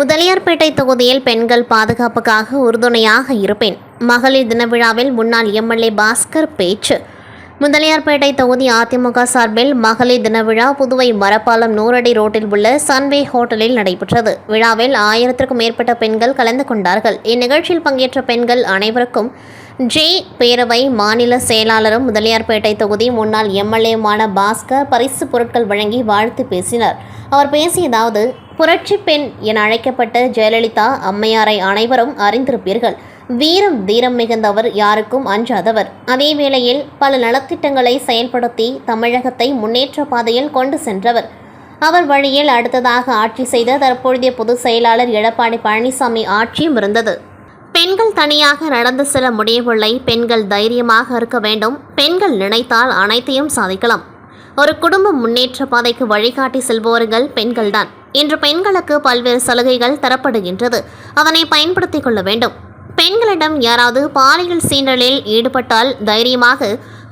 முதலியார்பேட்டை தொகுதியில் பெண்கள் பாதுகாப்புக்காக உறுதுணையாக இருப்பேன். மகளிர் தின விழாவில் முன்னாள் எம்எல்ஏ பாஸ்கர் பேச்சு. முதலியார்பேட்டை தொகுதி அதிமுக சார்பில் மகளிர் தின விழா புதுவை மரப்பாலம் நூறடி ரோட்டில் உள்ள சன்வே ஹோட்டலில் நடைபெற்றது. விழாவில் ஆயிரத்திற்கும் மேற்பட்ட பெண்கள் கலந்து கொண்டார்கள். இந்நிகழ்ச்சியில் பங்கேற்ற பெண்கள் அனைவருக்கும் ஜே. பேரவை மாநில செயலாளரும் முதலியார்பேட்டை தொகுதி முன்னாள் எம்எல்ஏமான பாஸ்கர் பரிசு பொருட்கள் வழங்கி வாழ்த்து பேசினார். அவர் பேசியதாவது புரட்சி பெண் என அழைக்கப்பட்ட ஜெயலலிதா அம்மையாரை அனைவரும் அறிந்திருப்பீர்கள். வீரம் தீரம் மிகுந்தவர் யாருக்கும் அஞ்சாதவர். அதே வேளையில் பல நலத்திட்டங்களை செயல்படுத்தி தமிழகத்தை முன்னேற்ற பாதையில் கொண்டு சென்றவர். அவர் வழியில் அடுத்ததாக ஆட்சி செய்த தற்பொழுதைய பொதுச் செயலாளர் எடப்பாடி பழனிசாமி ஆட்சியும் இருந்தது. பெண்கள் தனியாக நடந்து செல்ல முடியவில்லை. பெண்கள் தைரியமாக இருக்க வேண்டும். பெண்கள் நினைத்தால் அனைத்தையும் சாதிக்கலாம். ஒரு குடும்பம் முன்னேற்ற பாதைக்கு வழிகாட்டி செல்பவர்கள் பெண்கள்தான். இன்று பெண்களுக்கு பல்வேறு சலுகைகள் தரப்படுகின்றது. அதனை பயன்படுத்திக் கொள்ள வேண்டும். பெண்களிடம் யாராவது பாலியல் சீண்டலில் ஈடுபட்டால் தைரியமாக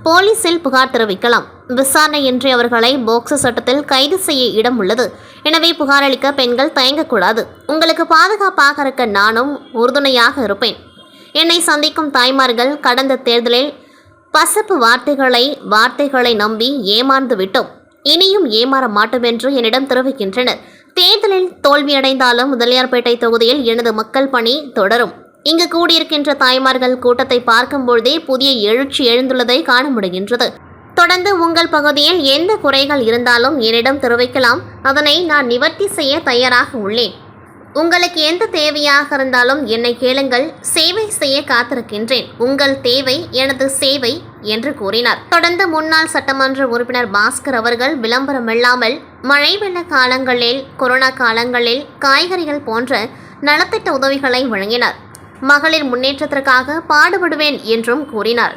போலீசில் புகார் தெரிவிக்கலாம். விசாரணையின்றி அவர்களை போக்சோ சட்டத்தில் கைது செய்ய இடம் உள்ளது. எனவே புகாரளிக்க பெண்கள் தயங்கக்கூடாது. உங்களுக்கு பாதுகாப்பாக இருக்க நானும் உறுதுணையாக இருப்பேன். என்னை சந்திக்கும் தாய்மார்கள் கடந்த தேர்தலில் பசப்பு வார்த்தைகளை வார்த்தைகளை நம்பி ஏமாந்து விட்டோம் இனியும் ஏமாற மாட்டோம் என்று என்னிடம் தெரிவிக்கின்றனர். தேர்தலில் தோல்வியடைந்தாலும் முதலியார்பேட்டை தொகுதியில் எனது மக்கள் பணி தொடரும். இங்கு கூடியிருக்கின்ற தாய்மார்கள் கூட்டத்தை பார்க்கும்பொழுதே புதிய எழுச்சி எழுந்துள்ளதை காண முடிகின்றது. தொடர்ந்து உங்கள் பகுதியில் எந்த குறைகள் இருந்தாலும் என்னிடம் தெரிவிக்கலாம். அதனை நான் நிவர்த்தி செய்ய தயாராக உள்ளேன். உங்களுக்கு எந்த தேவையாக இருந்தாலும் என்னை கேளுங்கள். சேவை செய்ய காத்திருக்கின்றேன். உங்கள் தேவை எனது சேவை என்று கூறினார். தொடர்ந்து முன்னாள் சட்டமன்ற உறுப்பினர் பாஸ்கர் அவர்கள் விளம்பரமில்லாமல் மழை வெள்ள காலங்களில் கொரோனா காலங்களில் காய்கறிகள் போன்ற நலத்திட்ட உதவிகளை வழங்கினார். மகளிர் முன்னேற்றத்திற்காக பாடுபடுவேன் என்றும் கூறினார்.